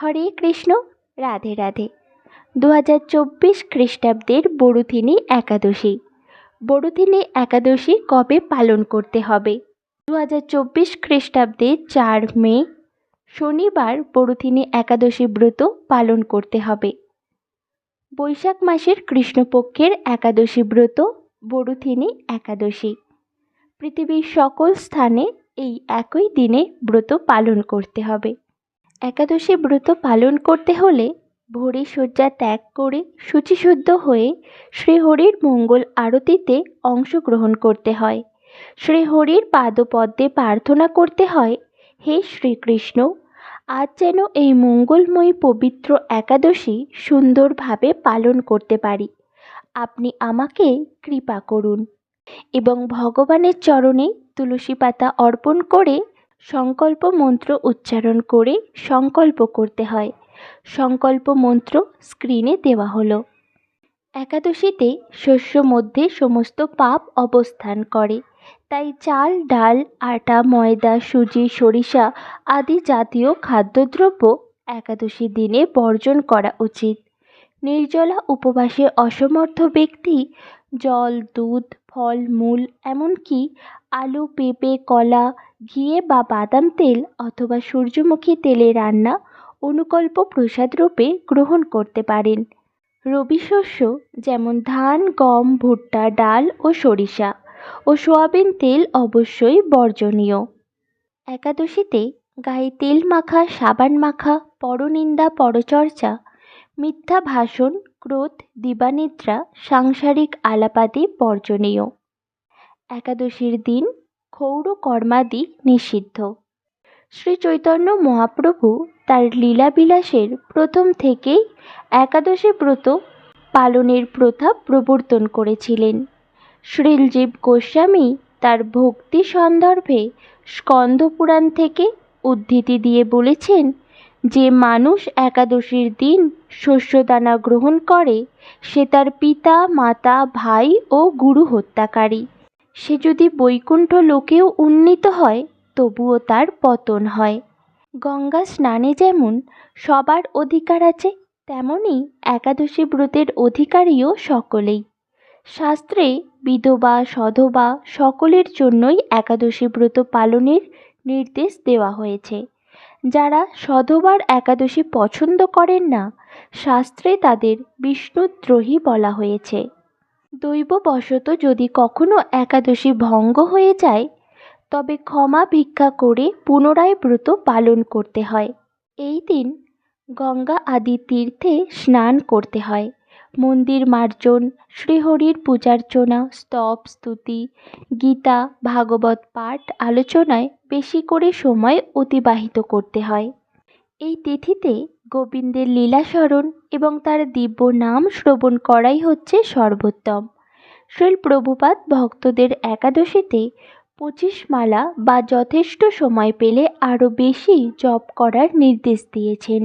হরে কৃষ্ণ, রাধে রাধে। দু হাজার চব্বিশ খ্রিস্টাব্দের বড়ুথিনী একাদশী। বড়ুথিনী একাদশী কবে পালন করতে হবে? দু হাজার চব্বিশ খ্রিস্টাব্দে চার মে, শনিবার বড়ুথিনী একাদশী ব্রত পালন করতে হবে। বৈশাখ মাসের কৃষ্ণপক্ষের একাদশী ব্রত বড়ুথিনী একাদশী। পৃথিবীর সকল স্থানে এই একই দিনে ব্রত পালন করতে হবে। একাদশী ব্রত পালন করতে হলে ভোরে শয্যা ত্যাগ করে শুচিশুদ্ধ হয়ে শ্রীহরির মঙ্গল আরতিতে অংশগ্রহণ করতে হয়। শ্রীহরির পাদপদ্মে প্রার্থনা করতে হয়, হে শ্রীকৃষ্ণ, আজ যেন এই মঙ্গলময়ী পবিত্র একাদশী সুন্দরভাবে পালন করতে পারি। আপনি আমাকে কৃপা করুন এবং ভগবানের চরণে তুলসী পাতা অর্পণ করে সংকল্প মন্ত্র উচ্চারণ করে সংকল্প করতে হয়। সংকল্প মন্ত্র স্ক্রিনে দেওয়া হলো। একাদশীতে শস্য মধ্যে সমস্ত পাপ অবস্থান করে। তাই চাল, ডাল, আটা, ময়দা, সুজি, সরিষা আদি জাতীয় খাদ্যদ্রব্য একাদশী দিনে বর্জন করা উচিত। নির্জলা উপবাসে অসমর্থ ব্যক্তি জল, দুধ, ফল, মূল, এমনকি আলু, পেঁপে, কলা ঘিয়ে বা বাদাম তেল অথবা সূর্যমুখী তেলে রান্না অনুকল্প প্রসাদ রূপে গ্রহণ করতে পারেন। রবি শস্য যেমন ধান, গম, ভুট্টা, ডাল ও সরিষা ও সোয়াবিন তেল অবশ্যই বর্জনীয়। একাদশীতে গায়ে তেল মাখা, সাবান মাখা, পরনিন্দা, পরচর্চা, মিথ্যা ভাষণ ক্রোধ, দিবানিদ্রা, সাংসারিক আলাপাদি বর্জনীয়। একাদশীর দিন ক্ষৌর কর্মাদি নিষিদ্ধ। শ্রী চৈতন্য মহাপ্রভু তার লীলাবিলাসের প্রথম থেকেই একাদশী ব্রত পালনের প্রথা প্রবর্তন করেছিলেন। শ্রীলজীব গোস্বামী তার ভক্তি সন্দর্ভে স্কন্দপুরাণ থেকে উদ্ধৃতি দিয়ে বলেছেন যে, মানুষ একাদশীর দিন শস্যদানা গ্রহণ করে, সে তার পিতা, মাতা, ভাই ও গুরু হত্যাকারী। সে যদি বৈকুণ্ঠ লোকেও উন্নীত হয়, তবুও তার পতন হয়। গঙ্গা স্নানে যেমন সবার অধিকার আছে তেমনই একাদশী ব্রতের অধিকারীও সকলেই। শাস্ত্রে বিধবা, সধবা সকলের জন্যই একাদশী ব্রত পালনের নির্দেশ দেওয়া হয়েছে। যারা সধবার একাদশী পছন্দ করেন না, শাস্ত্রে তাদের বিষ্ণুদ্রোহী বলা হয়েছে। দৈববশত যদি কখনো একাদশী ভঙ্গ হয়ে যায়, তবে ক্ষমা ভিক্ষা করে পুনরায় ব্রত পালন করতে হয়। এই দিন গঙ্গা আদি তীর্থে স্নান করতে হয়। মন্দির মার্জন, শ্রীহরির পূজার্চনা, স্তব, স্তুতি, গীতা, ভাগবত পাঠ, আলোচনায় বেশি করে সময় অতিবাহিত করতে হয়। এই তিথিতে গোবিন্দের লীলাস্মরণ এবং তার দিব্য নাম শ্রবণ করাই হচ্ছে সর্বোত্তম। শ্রীল প্রভুপাদ ভক্তদের একাদশীতে পঁচিশ মালা বা যথেষ্ট সময় পেলে আরও বেশি জপ করার নির্দেশ দিয়েছেন।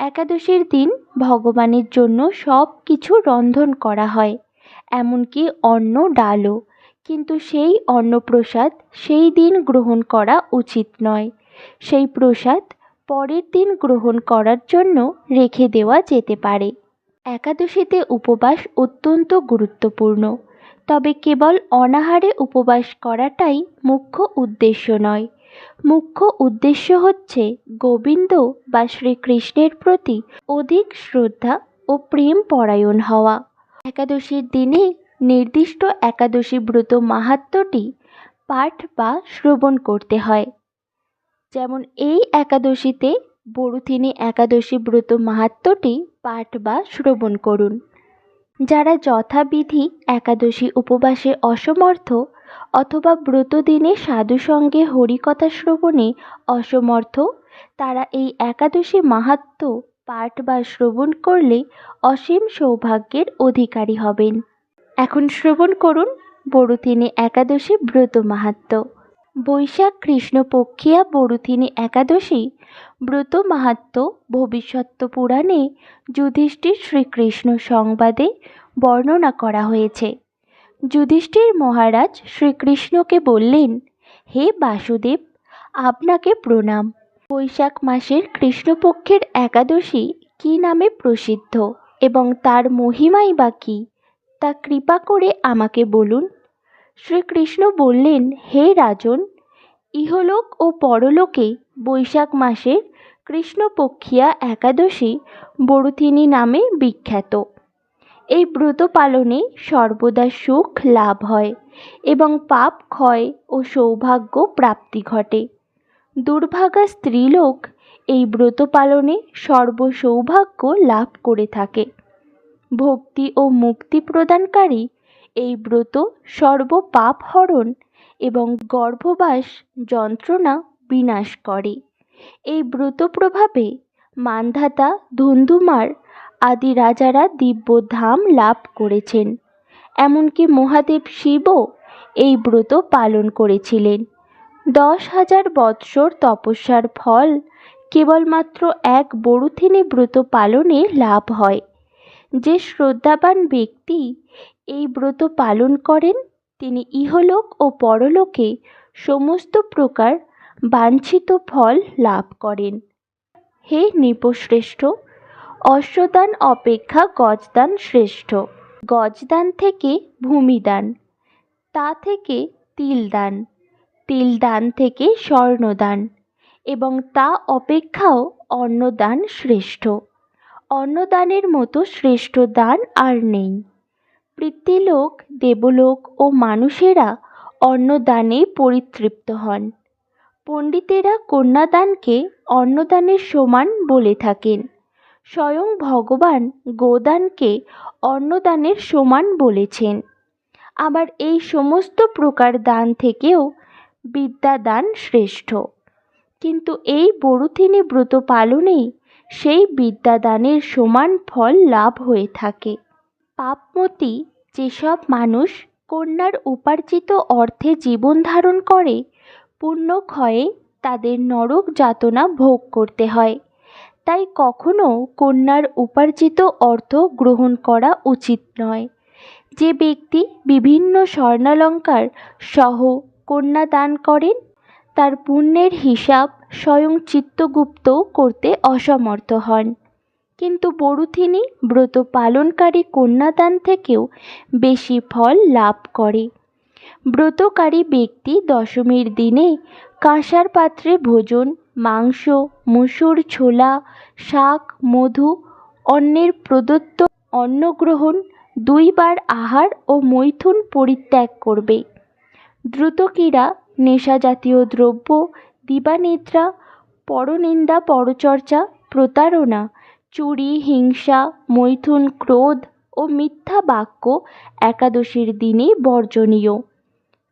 একাদশীর দিন ভগবানের জন্য সব কিছু রন্ধন করা হয়, এমনকি অন্ন ডালও। কিন্তু সেই অন্নপ্রসাদ সেই দিন গ্রহণ করা উচিত নয়। সেই প্রসাদ পরের দিন গ্রহণ করার জন্য রেখে দেওয়া যেতে পারে। একাদশীতে উপবাস অত্যন্ত গুরুত্বপূর্ণ, তবে কেবল অনাহারে উপবাস করাটাই মুখ্য উদ্দেশ্য নয়। মুখ্য উদ্দেশ্য হচ্ছে গোবিন্দ বা শ্রীকৃষ্ণের প্রতি অধিক শ্রদ্ধা ও প্রেম পরায়ণ হওয়া। একাদশীর দিনে নির্দিষ্ট একাদশী ব্রত মাহাত্ম্যটি পাঠ বা শ্রবণ করতে হয়। যেমন এই একাদশীতে বড়ুথিনী একাদশী ব্রত মাহাত্ম্যটি পাঠ বা শ্রবণ করুন। যারা যথাবিধি একাদশী উপবাসে অসমর্থ অথবা ব্রতদিনে সাধুসঙ্গে হরিকথা শ্রবণে অসমর্থ? তারা এই একাদশী মাহাত্ম্য পাঠ বা শ্রবণ করলে অসীম সৌভাগ্যের অধিকারী হবেন। এখন শ্রবণ করুন বড়ুথিনী একাদশী ব্রত মাহাত্ম্য বৈশাখ কৃষ্ণপক্ষিয়া বড়ুথিনী একাদশী ব্রত মাহাত্ম্য ভবিষ্যত্ব পুরাণে যুধিষ্ঠির শ্রীকৃষ্ণ সংবাদে বর্ণনা করা হয়েছে। যুধিষ্ঠির মহারাজ শ্রীকৃষ্ণকে বললেন, হে বাসুদেব, আপনাকে প্রণাম। বৈশাখ মাসের কৃষ্ণপক্ষের একাদশী কী নামে প্রসিদ্ধ এবং তার মহিমাই বা কী, তা কৃপা করে আমাকে বলুন। শ্রীকৃষ্ণ বললেন, হে রাজন, ইহলোক ও পরলোকে বৈশাখ মাসের কৃষ্ণপক্ষিয়া একাদশী বরুথিনী নামে বিখ্যাত। এই ব্রত পালনে সর্বদা সুখ লাভ হয় এবং পাপ ক্ষয় ও সৌভাগ্য প্রাপ্তি ঘটে। দুর্ভাগা স্ত্রীলোক এই ব্রত পালনে সর্বসৌভাগ্য লাভ করে থাকে। ভক্তি ও মুক্তি প্রদানকারী এই ব্রত সর্বপাপ হরণ এবং গর্ভবাস যন্ত্রণা বিনাশ করে। এই ব্রত প্রভাবে মান্ধাতা ধুন্ধুমার আদি রাজারা দিব্য ধাম লাভ করেছেন। এমনকি মহাদেব শিবও এই ব্রত পালন করেছিলেন। দশ হাজার বৎসর তপস্যার ফল কেবলমাত্র এক বরুথিনী ব্রত পালনে লাভ হয়। যে শ্রদ্ধাবান ব্যক্তি এই ব্রত পালন করেন, তিনি ইহলোক ও পরলোকে সমস্ত প্রকার বাঞ্ছিত ফল লাভ করেন। হে নৃপশ্রেষ্ঠ অশ্বদান অপেক্ষা গজদান শ্রেষ্ঠ। গজদান থেকে ভূমিদান, তা থেকে তিলদান তিলদান থেকে স্বর্ণদান এবং তা অপেক্ষাও অন্নদান শ্রেষ্ঠ। অন্নদানের মতো শ্রেষ্ঠ দান আর নেই। পৃথ্বীলোক দেবলোক ও মানুষেরা অন্নদানে পরিতৃপ্ত হন। পণ্ডিতেরা কন্যাদানকে অন্নদানের সমান বলে থাকেন। স্বয়ং ভগবান গোদানকে অন্নদানের সমান বলেছেন। আবার এই সমস্ত প্রকার দান থেকেও বিদ্যাদান শ্রেষ্ঠ। কিন্তু এই বরুথিনী ব্রত পালনেই সেই বিদ্যাদানের সমান ফল লাভ হয়ে থাকে। পাপমতি যেসব মানুষ কন্যার উপার্জিত অর্থে জীবন ধারণ করে, পুণ্য ক্ষয়ে তাদের নরক যাতনা ভোগ করতে হয়। তাই কখনও কন্যার উপার্জিত অর্থ গ্রহণ করা উচিত নয়। যে ব্যক্তি বিভিন্ন স্বর্ণালঙ্কার সহ কন্যা দান করেন, তার পুণ্যের হিসাব স্বয়ং চিত্তগুপ্তও করতে অসমর্থ হন। কিন্তু বরুথিনী ব্রত পালনকারী কন্যাদান থেকেও বেশি ফল লাভ করে। ব্রতকারী ব্যক্তি দশমীর দিনে কাঁসার পাত্রে ভোজন, মাংস, মুসুর, ছোলা, শাক, মধু অন্যের প্রদত্ত অন্নগ্রহণ, দুইবার আহার ও মৈথুন পরিত্যাগ করবে। দ্রুতক্রীড়া নেশাজাতীয় দ্রব্য দিবানিদ্রা পরনিন্দা পরচর্চা, প্রতারণা, চুরি, হিংসা, মৈথুন ক্রোধ ও মিথ্যা বাক্য একাদশীর দিনে বর্জনীয়।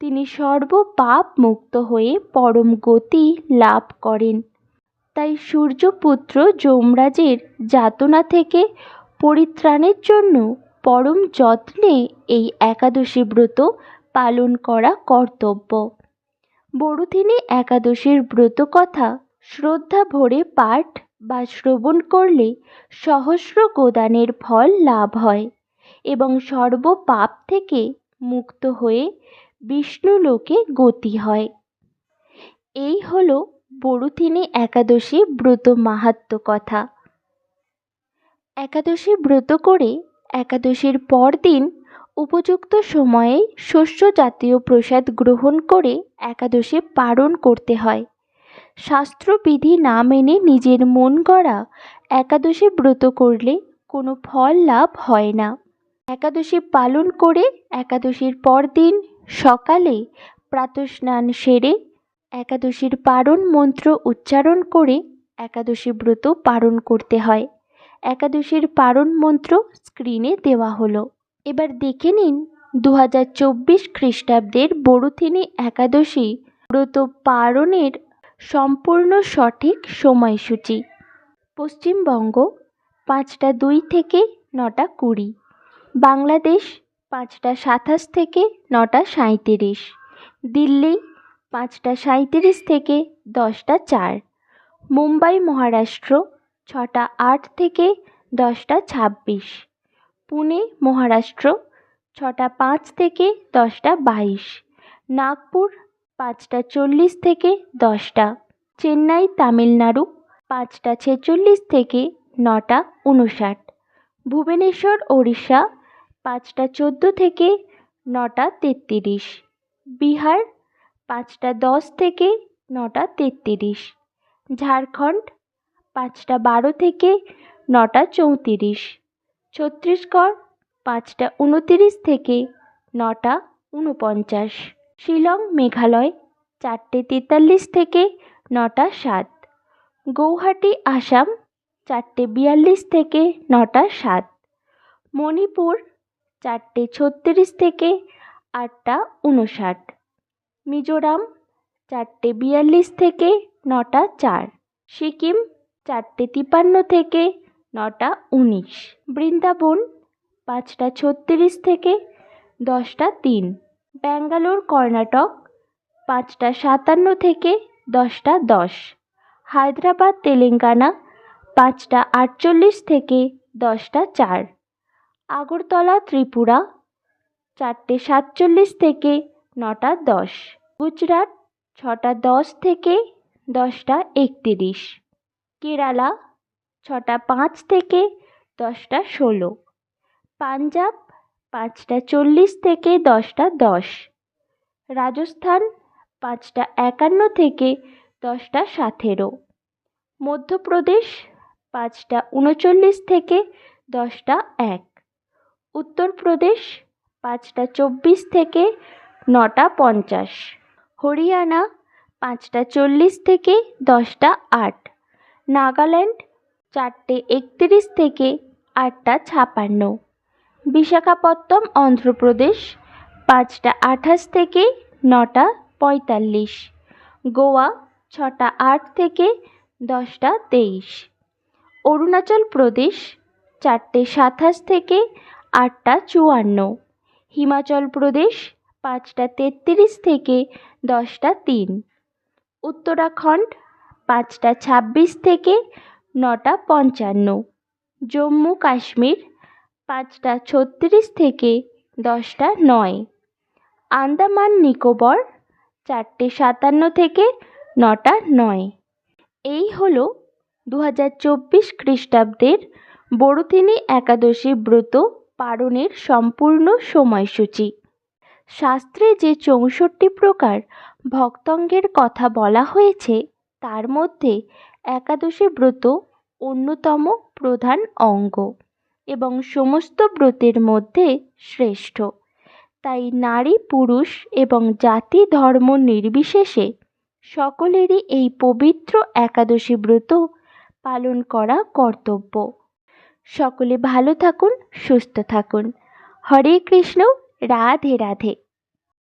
তিনি সর্ব পাপ মুক্ত হয়ে পরম গতি লাভ করেন। তাই সূর্যপুত্র যমরাজের যাতনা থেকে পরিত্রাণের জন্য পরম যত্নে এই একাদশী ব্রত পালন করা কর্তব্য। বরুথিনী একাদশীর ব্রত কথা শ্রদ্ধা ভরে পাঠ বা শ্রবণ করলে সহস্র গোদানের ফল লাভ হয় এবং সর্ব পাপ থেকে মুক্ত হয়ে বিষ্ণুলোকে গতি হয়। এই হল বরুথিনী একাদশী ব্রত মাহাত্ম কথা। একাদশী ব্রত করে একাদশীর পরদিন উপযুক্ত সময়ে শস্য জাতীয় প্রসাদ গ্রহণ করে একাদশী পালন করতে হয়। শাস্ত্রবিধি না মেনে নিজের মন গড়া একাদশী ব্রত করলে কোনো ফল লাভ হয় না। একাদশী পালন করে একাদশীর পরদিন সকালে প্রাতস্নান সেরে একাদশীর পারণ মন্ত্র উচ্চারণ করে একাদশী ব্রত পালন করতে হয়। একাদশীর পারণ মন্ত্র স্ক্রিনে দেওয়া হলো। এবার দেখে নিন দু হাজার চব্বিশ খ্রিস্টাব্দের বরুথিনী একাদশী ব্রত পারণের সম্পূর্ণ সঠিক সময়সূচি। পশ্চিমবঙ্গ পাঁচটা দুই থেকে নটা কুড়ি। বাংলাদেশ পাঁচটা সাতাশ থেকে নটা সাঁইত্রিশ। দিল্লি, পাঁচটা সাঁইত্রিশ থেকে দশটা চার। মুম্বাই, মহারাষ্ট্র, ছটা আট থেকে দশটা ছাব্বিশ। পুনে, মহারাষ্ট্র, ছটা পাঁচ থেকে দশটা বাইশ। নাগপুর, পাঁচটা চল্লিশ থেকে দশটা। চেন্নাই, তামিলনাড়ু, পাঁচটা ছেচল্লিশ থেকে নটা উনষাট ভুবনেশ্বর, ওড়িশা পাঁচটা চোদ্দ থেকে নটা তেত্রিশ। বিহার পাঁচটা দশ থেকে নটা তেত্রিশ। ঝাড়খণ্ড পাঁচটা বারো থেকে নটা চৌত্রিশ। ছত্তিশগড় পাঁচটা উনতিরিশ থেকে নটা উনপঞ্চাশ। শিলং, মেঘালয় চারটে তেতাল্লিশ থেকে নটা সাত। গৌহাটি, আসাম চারটে বিয়াল্লিশ থেকে নটা সাত। মণিপুর চারটে ছত্রিশ থেকে আটটা উনষাট মিজোরাম, চারটে বিয়াল্লিশ থেকে নটা চার। সিকিম, চারটে তিপান্ন থেকে নটা উনিশ। বৃন্দাবন, পাঁচটা ছত্রিশ থেকে দশটা তিন। ব্যাঙ্গালোর, কর্ণাটক, পাঁচটা সাতান্ন থেকে দশটা দশ। হায়দ্রাবাদ, তেলেঙ্গানা, পাঁচটা আটচল্লিশ থেকে দশটা চার। আগরতলা, ত্রিপুরা, চারটে সাতচল্লিশ থেকে নটা দশ। গুজরাট, ছটা দশ থেকে দশটা একতিরিশ। কেরালা, ছটা পাঁচ থেকে দশটা ষোলো। পাঞ্জাব, পাঁচটা চল্লিশ থেকে দশটা দশ। রাজস্থান, পাঁচটা একান্ন থেকে দশটা সাতেরো। মধ্যপ্রদেশ, পাঁচটা উনচল্লিশ থেকে দশটা এক। উত্তরপ্রদেশ পাঁচটা চব্বিশ থেকে নটা পঞ্চাশ। হরিয়ানা, পাঁচটা চল্লিশ থেকে দশটা আট। নাগাল্যান্ড, চারটে একতিরিশ থেকে আটটা ছাপান্ন। বিশাখাপত্তম অন্ধ্রপ্রদেশ, পাঁচটা আঠাশ থেকে নটা পঁয়তাল্লিশ। গোয়া, ছটা আট থেকে দশটা তেইশ। অরুণাচল প্রদেশ, চারটে সাতাশ থেকে আটটা চুয়ান্ন। হিমাচল প্রদেশ পাঁচটা তেত্রিশ থেকে দশটা তিন। উত্তরাখণ্ড পাঁচটা ছাব্বিশ থেকে নটা পঞ্চান্ন। জম্মু কাশ্মীর পাঁচটা ছত্রিশ থেকে দশটা নয়। আন্দামান নিকোবর চারটে সাতান্ন থেকে নটা নয়। এই হলো দু হাজার চব্বিশ খ্রিস্টাব্দের বড়দিনী একাদশী ব্রত পালনের সম্পূর্ণ সময়সূচি। শাস্ত্রে যে চৌষট্টি প্রকার ভক্তঙ্গের কথা বলা হয়েছে, তার মধ্যে একাদশী ব্রত অন্যতম প্রধান অঙ্গ এবং সমস্ত ব্রতের মধ্যে শ্রেষ্ঠ। তাই নারী, পুরুষ এবং জাতি ধর্ম নির্বিশেষে সকলেরই এই পবিত্র একাদশী ব্রত পালন করা কর্তব্য। সকলে ভালো থাকুন সুস্থ থাকুন। হরে কৃষ্ণ রাধে রাধে।